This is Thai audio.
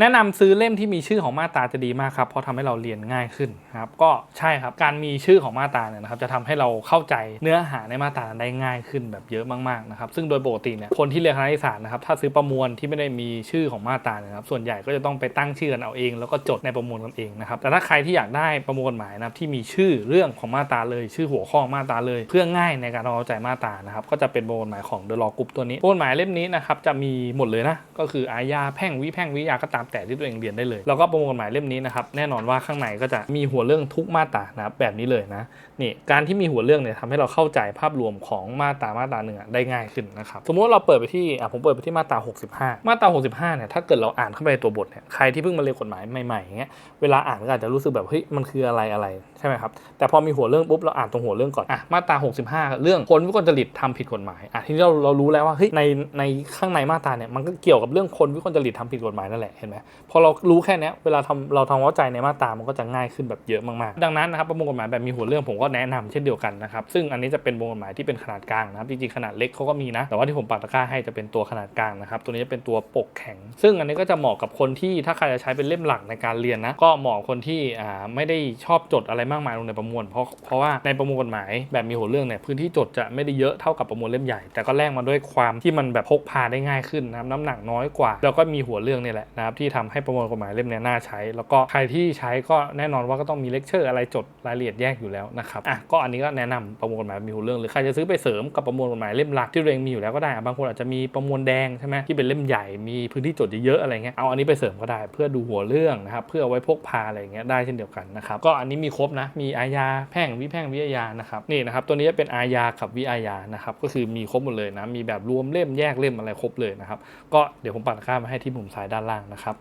แนะนำซื้อเล่มที่มีชื่อของมาตราจะดีมากครับเพราะทำให้เราเรียนง่ายขึ้นครับก็ใช่ครับการมีชื่อของมาตราเนี่ยนะครับจะทำให้เราเข้าใจเนื้อหาในมาตราได้ง่ายขึ้นแบบเยอะมากๆนะครับซึ่งโดยปกติเนี่ยคนที่เรียนคณะนิสสารนะครับถ้าซื้อประมวลที่ไม่ได้มีชื่อของมาตราเนี่ยนะครับส่วนใหญ่ก็จะต้องไปตั้งชื่อกันเอาเอง แล้วก็จดในประมวลกันเองนะครับแต่ถ้าใครที่อยากได้ประมวลหมายนะครับที่มีชื่อเรื่องของมาตราเลย ชื่อหัวข้อมาตราเลย เพื่อง่ายในการเข้าใจมาตรานะครับก็จะเป็นประมวลหมายของ The Law Group ตัวนี้ประมวลหมายเล่มนี้นะครับจะมีหมดเลยนะก็คืออาญาแพ่งวิแพ่งวิยาก็ตามแต่ที่ตัวเองเรียนได้เลย แล้วก็ประมวลกฎหมายเล่มนี้นะครับ แน่นอนว่าข้างในก็จะมีหัวเรื่องทุกมาตรานะครับแบบนี้เลยนะ นี่การที่มีหัวเรื่องเนี่ยทำให้เราเข้าใจภาพรวมของมาตรามาตราหนึ่งได้ง่ายขึ้นนะครับ สมมติเราเปิดไปที่อะผมเปิดไปที่มาตรา65 มาตรา65เนี่ย ถ้าเกิดเราอ่านเข้าไปในตัวบทเนี่ย ใครที่เพิ่งมาเรียนกฎหมายใหม่ๆอย่างเงี้ย เวลาอ่านก็อาจจะรู้สึกแบบเฮ้ย มันคืออะไรอะไรใช่ไหมครับ แต่พอมีหัวเรื่องปุ๊บเราอ่านตรงหัวเรื่องก่อน อะ มาตรา65 เรื่องคนวิกลจริตทำผิดกฎหมาย อะทีนี้เราเรารู้แล้วว่าเฮ้ยในในข้างในมาตราเนี่ยมันก็เกี่ยวกับเรื่องคนวิกลจริตทำผิดกฎหมายนั่นแหละเห็นไหมพอเรารู้แค่นี้เวลาทำเราทำเข้าใจในมาตรามันก็จะง่ายขึ้นแบบเยอะมากๆ ดังนั้นนะครับประมวลกฎหมายแบบมีหัวเรื่องผมก็แนะนำเช่นเดียวกันนะครับซึ่งอันนี้จะเป็นประมวลกฎหมายที่เป็นขนาดกลางนะครับจริงๆขนาดเล็กเขาก็มีนะแต่ว่าที่ผมปักตะกร้าให้จะเป็นตัวขนาดกลางนะครับตัวนี้จะเป็นตัวปกแข็ง ซึ่งอันนี้ก็จะเหมาะกับคนที่ถ้าใครจะใช้เป็นเล่มหลักในการเรียนนะก็เหมาะคนที่อ่าไม่ได้ชอบจดอะไรมากมายลงในประมวล เพราะเพราะว่าในประมวลกฎหมายแบบมีหัวเรื่องเนี่ยพื้นที่จดจะไม่ได้เยอะเท่ากับประมวลเล่มใหญ่ แต่ก็แลกมาด้วยความที่มันแบบพกพาได้ง่ายขึ้นนะครับน้ำหนักน้อยกว่า แล้วก็มีหัวเรื่องนี่แหละนะครับทีที่ทำให้ประมวลกฎหมายเล่มนี้น่าใช้ แล้วก็ใครที่ใช้ก็แน่นอนว่าก็ต้องมีเลคเชอร์อะไรจดรายละเอียดแยกอยู่แล้วนะครับอะก็อันนี้ก็แนะนำประมวลกฎหมายมีหัวเรื่องหรือใครจะซื้อไปเสริมกับประมวลกฎหมายเล่มหลักที่เองมีอยู่แล้วก็ได้บางคนอาจจะมีประมวลแดงใช่ไหมที่เป็นเล่มใหญ่มีพื้นที่จดเยอะๆอะไรเงี้ยเอาอันนี้ไปเสริมก็ได้เพื่อดูหัวเรื่องนะครับเพื่อไว้พกพาอะไรเงี้ยได้เช่นเดียวกันนะครับก็อันนี้มีครบนะมีอาญาแพ่งวิแพ่งวิอาญานะครับนี่นะครับตัวนี้จะเป็นอาญากับวิอาญานะครับก็คือมีครบหมดเลยนะมีแบบรวมเล่มแยกเล่มอะไรครบเลยนะครับก็เดี๋ยวผมปัดค่ามาให้ที่มุมซ้ายด้านล่างนะครับ